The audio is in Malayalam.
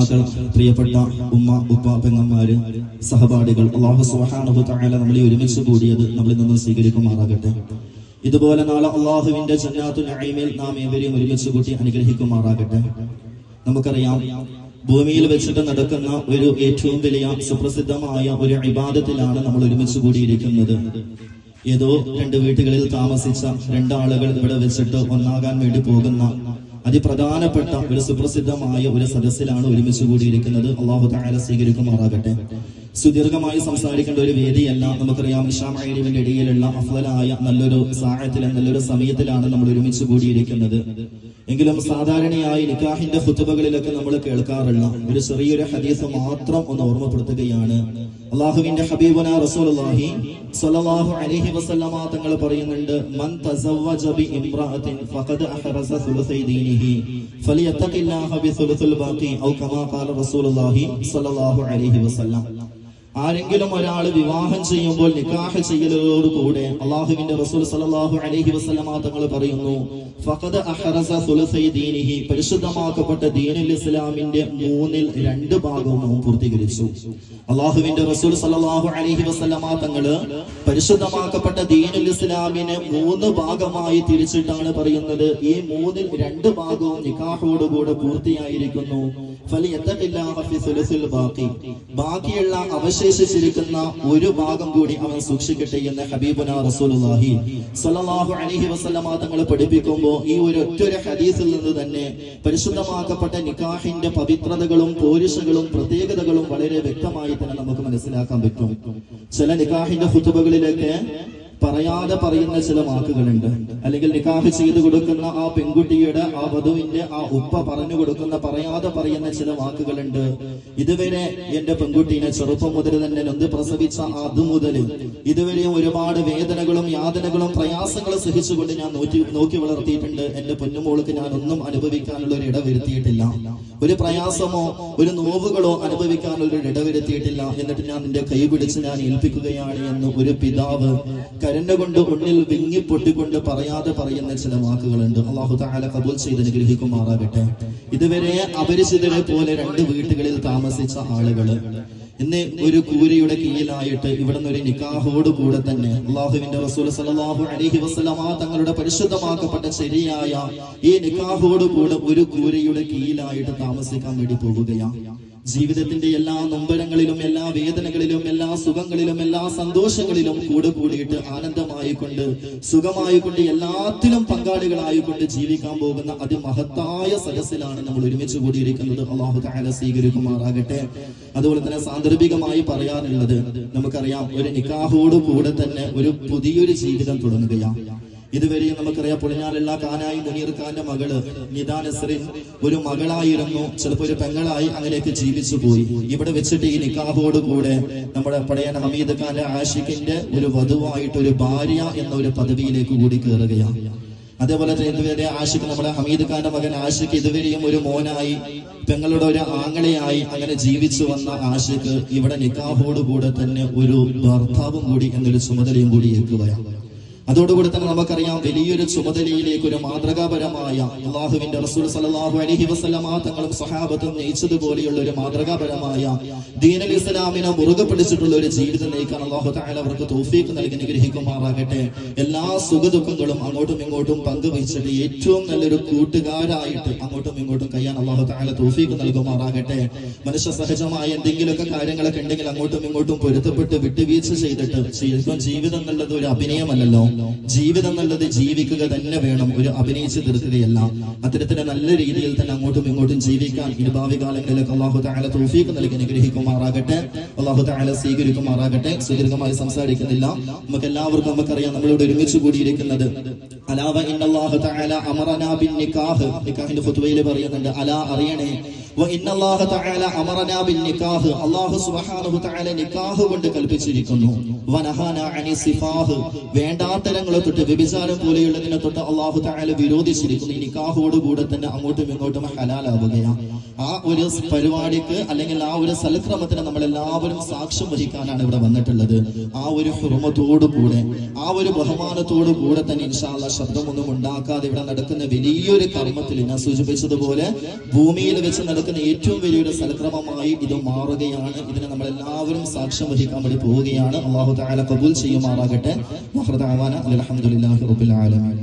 രക്ഷിതാക്കൾ പ്രിയപ്പെട്ട ഉമ്മ ഉപ്പ പെങ്ങന്മാര് സഹപാഠികൾ അള്ളാഹു സുബ്ഹാനഹു തആല നമ്മളെ ഒരുമിച്ച് കൂടിയത് നമ്മളിൽ നിന്ന് സ്വീകരിക്കുമാറാകട്ടെ. ഇതുപോലെ നാളെ അള്ളാഹുവിന്റെ ജന്നാത്തു നഈമിൽ നാം ഏവരെയും ഒരുമിച്ച് കൂട്ടി അനുഗ്രഹിക്കുമാറാകട്ടെ. നമുക്കറിയാം ഭൂമിയിൽ വെച്ചിട്ട് നടക്കുന്ന ഒരു ഏറ്റവും വലിയ സുപ്രസിദ്ധമായ ഒരു ഇബാദത്തിലാണ് നമ്മൾ ഒരുമിച്ച് കൂടിയിരിക്കുന്നത്. ഏതോ രണ്ട് വീട്ടുകളിൽ താമസിച്ച രണ്ടാളുകൾ ഇവിടെ വെച്ചിട്ട് ഒന്നാകാൻ വേണ്ടി പോകുന്ന അതിപ്രധാനപ്പെട്ട ഒരു സുപ്രസിദ്ധമായ ഒരു സദസ്സിലാണ് ഒരുമിച്ച് കൂടിയിരിക്കുന്നത്. അള്ളാഹു താല സ്വീകരിക്കുമാറാകട്ടെ. സുദീർഘമായി സംസാരിക്കേണ്ട ഒരു വേദിയല്ല. നമുക്കറിയാം ഇഷാമൈരിവിന്റെ ഇടയിലുള്ള അഫ്ലലായ നല്ലൊരു സാഹത്തിൽ നല്ലൊരു സമയത്തിലാണ് നമ്മൾ ഒരുമിച്ച് കൂടിയിരിക്കുന്നത്. എങ്കിലും സാധാരണയായി നിക്കാഹിന്റെ ഫുത്തുബകളിലൊക്കെ നമ്മൾ കേൾക്കാറുള്ള ഒരു ചെറിയൊരു ഹദീസ് മാത്രം ഒന്ന് ഓർമ്മപ്പെടുത്തുകയാണ്. അള്ളാഹുവിന്റെ ഹബീബന റസൂലുള്ളാഹി സ്വല്ലല്ലാഹു അലൈഹി വസല്ലമ തങ്ങൾ പറയുന്നുണ്ട് മൻ തസവ്വജ ബി ഇംറഅത്തിൻ ഫഖദ് അഹറസ സുലുസൈ ദീനിഹി ഫലിയത്തഖില്ലാഹ ബി സുലുസുൽ ബാഖി ഔ കമാ ഖാല റസൂലുള്ളാഹി സല്ലല്ലാഹു അലൈഹി വസല്ലം. ആരെങ്കിലും ഒരാൾ വിവാഹം ചെയ്യുമ്പോൾ നിക്കാഹ് ചെയ്യലോടുകൂടെ അള്ളാഹുവിന്റെ റസൂൽ സലാഹു അലഹി വസല്ലമ തങ്ങൾ പറയുന്നു ഫഖദ് അഹറസ ദീനിഹി പരിശുദ്ധമാക്കപ്പെട്ട ദീനുൽ ഇസ്ലാമിന്റെ മൂന്നിൽ രണ്ട് ഭാഗവും അവൻ പൂർത്തീകരിച്ചു. അള്ളാഹുവിന്റെ റസൂൽ സല്ലല്ലാഹു അലൈഹി വസല്ലമ തങ്ങൾ പരിശുദ്ധമാക്കപ്പെട്ട ദീനുൽ ഇസ്ലാമിനെ മൂന്ന് ഭാഗമായി തിരിച്ചിട്ടാണ് പറയുന്നത്. ഈ മൂന്നിൽ രണ്ട് ഭാഗവും നിക്കാഹോടുകൂടെ പൂർത്തിയായിരിക്കുന്നു. ബാക്കിയുള്ള അവശേഷിച്ചിരിക്കുന്ന ഒരു ഭാഗം കൂടി അവൻ സൂക്ഷിക്കട്ടെ എന്ന് ഹബീബുന റസൂലുള്ളാഹി സ്വല്ലല്ലാഹു അലൈഹി വസല്ലമ തങ്ങൾ പഠിപ്പിക്കുമ്പോൾ ഈ ഒരു ഒറ്റൊരു ഹദീസിൽ നിന്ന് തന്നെ പരിശുദ്ധമാക്കപ്പെട്ട നിക്കാഹിന്റെ പവിത്രതകളും പോരിഷകളും പ്രത്യേകതകളും വളരെ വ്യക്തമായി തന്നെ നമുക്ക് മനസ്സിലാക്കാൻ പറ്റും. ചില നിക്കാഹിന്റെ ഹുത്തുബകളിലൊക്കെ പറയാതെ പറയുന്ന ചില വാക്കുകളുണ്ട്. അല്ലെങ്കിൽ നിക്കാഹ് ചെയ്തു കൊടുക്കുന്ന ആ പെൺകുട്ടിയുടെ ആ വധുവിന്റെ ആ ഉപ്പ പറഞ്ഞു കൊടുക്കുന്ന പറയാതെ പറയുന്ന ചില വാക്കുകളുണ്ട്. ഇതുവരെ എന്റെ പെൺകുട്ടീനെ ചെറുപ്പം മുതൽ തന്നെ നൊന്ത് പ്രസവിച്ച അത് മുതൽ ഇതുവരെ ഒരുപാട് വേദനകളും യാതനകളും പ്രയാസങ്ങളും സഹിച്ചുകൊണ്ട് ഞാൻ നോക്കി നോക്കി വളർത്തിയിട്ടുണ്ട്. എന്റെ പൊന്നുമോൾക്ക് ഞാൻ ഒന്നും അനുഭവിക്കാനുള്ള ഒരു ഇടവരുത്തിയിട്ടില്ല. ഒരു പ്രയാസമോ ഒരു നോവുകളോ അനുഭവിക്കാൻ ഒരു ഇടവരുത്തിയിട്ടില്ല. എന്നിട്ട് ഞാൻ നിന്റെ കൈ പിടിച്ച് ഞാൻ ഏൽപ്പിക്കുകയാണ് എന്ന് ഒരു പിതാവ് കരണ്ട കൊണ്ട് ഉള്ളിൽ വിങ്ങി പൊട്ടിക്കൊണ്ട് പറയാതെ പറയുന്ന ചില വാക്കുകളുണ്ട്. അള്ളാഹു താല കബൂൽ ചെയ്ത് അനുഗ്രഹിക്കുമാറാകട്ടെ. ഇതുവരെ അപരിചിതരെ പോലെ രണ്ട് വീട്ടുകളിൽ താമസിച്ച ആളുകൾ ഇന്ന് ഒരു കൂരയുടെ കീഴിലായിട്ട് ഇവിടുന്ന് ഒരു നിക്കാഹോട് കൂടെ തന്നെ അള്ളാഹുവിന്റെ റസൂൽ സലാഹു അലഹി വസല്ലമ തങ്ങളുടെ പരിശുദ്ധമാക്കപ്പെട്ട ശരിയായ ഈ നിക്കാഹോട് കൂടെ ഒരു കൂരയുടെ കീഴിലായിട്ട് താമസിക്കാൻ വേണ്ടി പോവുകയാണ്. ജീവിതത്തിന്റെ എല്ലാ നൊമ്പരങ്ങളിലും എല്ലാ വേദനകളിലും എല്ലാ സുഖങ്ങളിലും എല്ലാ സന്തോഷങ്ങളിലും കൂടെ കൂടിയിട്ട് ആനന്ദമായിക്കൊണ്ട് സുഖമായിക്കൊണ്ട് എല്ലാത്തിലും പങ്കാളികളായിക്കൊണ്ട് ജീവിക്കാൻ പോകുന്ന അതിമഹത്തായ സദസ്സിലാണ് നമ്മൾ ഒരുമിച്ച് കൂടിയിരിക്കുന്നത്. അള്ളാഹു താല സ്വീകരിക്കുമാറാകട്ടെ. അതുപോലെ തന്നെ സാന്ദർഭികമായി പറയാനുള്ളത് നമുക്കറിയാം ഒരു നിക്കാഹോട് കൂടെ തന്നെ ഒരു പുതിയൊരു ജീവിതം തുടങ്ങുകയാണ്. ഇതുവരെ നമുക്കറിയാം പുളിഞ്ഞാലുള്ള കാനായി മുനീർ ഖാന്റെ മകൾ നിദാ നസറിൻ ഒരു മകളായിരുന്നു. ചിലപ്പോ ഒരു പെങ്ങളായി അങ്ങനെയൊക്കെ ജീവിച്ചു പോയി. ഇവിടെ വെച്ചിട്ട് ഈ നിക്കാഹോട് കൂടെ നമ്മുടെ പടയൻ ഹമീദ് ഖാന്റെ ആഷിഖിന്റെ ഒരു വധുവായിട്ട് ഒരു ഭാര്യ എന്ന ഒരു പദവിയിലേക്ക് കൂടി കയറുകയാണ് അതേപോലെ തന്നെ ഇതുവരെ ആഷിഖ് നമ്മുടെ ഹമീദ് ഖാന്റെ മകൻ ആഷിഖ് ഇതുവരെയും ഒരു മോനായി പെങ്ങളുടെ ഒരു ആങ്ങളെയായി അങ്ങനെ ജീവിച്ചു വന്ന ആഷിഖ് ഇവിടെ നിക്കാഹോട് കൂടെ തന്നെ ഒരു ഭർത്താവും കൂടി എന്നൊരു ചുമതലയും കൂടി ഏൽക്കുകയാണ്. അതോടുകൂടി തന്നെ നമുക്കറിയാം വലിയൊരു ചുമതലയിലേക്ക് ഒരു മാതൃകാപരമായ അള്ളാഹുവിന്റെ റസൂൽ സല്ലല്ലാഹു അലൈഹി വസല്ലമ തങ്ങളും സഹാബത്തും നയിച്ചതുപോലെയുള്ള ഒരു മാതൃകാപരമായ ദീനൽ ഇസ്ലാമിനെ മുറുകെ പിടിച്ചിട്ടുള്ള ഒരു ജീവിതം നയിക്കാൻ അള്ളാഹു താല അവർക്ക് തൗഫീഖ് നൽകി അനുഗ്രഹിക്കുമാറാകട്ടെ. എല്ലാ സുഖദുഃഖങ്ങളും അങ്ങോട്ടും ഇങ്ങോട്ടും പങ്കുവഹിച്ചിട്ട് ഏറ്റവും നല്ലൊരു കൂട്ടുകാരായിട്ട് അങ്ങോട്ടും ഇങ്ങോട്ടും കഴിയാൻ അള്ളാഹു തായാല തോഫീക്ക് നൽകുമാറാകട്ടെ. മനുഷ്യ സഹജമായ എന്തെങ്കിലുമൊക്കെ കാര്യങ്ങളൊക്കെ ഉണ്ടെങ്കിൽ അങ്ങോട്ടും ഇങ്ങോട്ടും പൊരുത്തപ്പെട്ട് വിട്ടുവീഴ്ച ചെയ്തിട്ട് ജീവിതം എന്നുള്ളത് ഒരു അഭിനയമല്ലല്ലോ. ജീവിതം എന്നുള്ളത് ജീവിക്കുക തന്നെ വേണം. ഒരു അഭിനയിച്ച് തീർക്കുകയല്ല. അത്തരത്തിലെ നല്ല രീതിയിൽ തന്നെ അങ്ങോട്ടും ഇങ്ങോട്ടും ജീവിക്കാൻ ഇരുഭാവി കാലങ്ങളിലൊക്കെ അള്ളാഹു താല തോഫീക്ക് നൽകി അനുഗ്രഹിക്കുമാറാകട്ടെ. അള്ളാഹു താല സ്വീകരിക്കുമാറാകട്ടെ. സുദീർഘമായി സംസാരിക്കുന്നില്ല. നമുക്ക് എല്ലാവർക്കും നമുക്കറിയാം നമ്മളിവിടെ ഒരുമിച്ച് കൂടിയിരിക്കുന്നത്. അലാവ ഇന്നല്ലാഹു തആല അമറനാ പറയുന്നുണ്ട് അലാ അറിയണേ അള്ളാഹു സുബഹാനഹു തആല നിക്കാഹ് കൊണ്ട് കൽപ്പിച്ചിരിക്കുന്നു. വനഹാന അനി സിഫാഹ്. വേണ്ടാത്തരങ്ങളെ തൊട്ട് വ്യഭിചാരം പോലെയുള്ളതിനെ തൊട്ട് അള്ളാഹു തആല വിരോധിച്ചിരിക്കുന്നു. ഈ നിക്കാഹോട് കൂടെ തന്നെ അങ്ങോട്ടും ഇങ്ങോട്ടും ഹലാലാവുകയാണ്. ആ ഒരു പരിപാടിക്ക് അല്ലെങ്കിൽ ആ ഒരു സൽക്രമത്തിന് നമ്മൾ എല്ലാവരും സാക്ഷ്യം വഹിക്കാനാണ് ഇവിടെ വന്നിട്ടുള്ളത്. ആ ഒരു ഹുറമത്തോടു കൂടെ ആ ഒരു ബഹുമാനത്തോടു കൂടെ തന്നെ ഇൻഷാല്ല ശബ്ദമൊന്നും ഉണ്ടാക്കാതെ ഇവിടെ നടക്കുന്ന വലിയൊരു കർമ്മത്തിൽ ഞാൻ സൂചിപ്പിച്ചതുപോലെ ഭൂമിയിൽ വെച്ച് നടക്കുന്ന നടക്കുന്ന ഏറ്റവും വലിയൊരു സൽക്രമമായി ഇത് മാറുകയാണ്. ഇതിന് നമ്മൾ എല്ലാവരും സാക്ഷ്യം വഹിക്കാൻ വേണ്ടി പോവുകയാണ്. അള്ളാഹു താല കബൂൽ ചെയ്യുമാറാകട്ടെ. അലഹമുല്ലാഹി റബുൽ ആലമീൻ.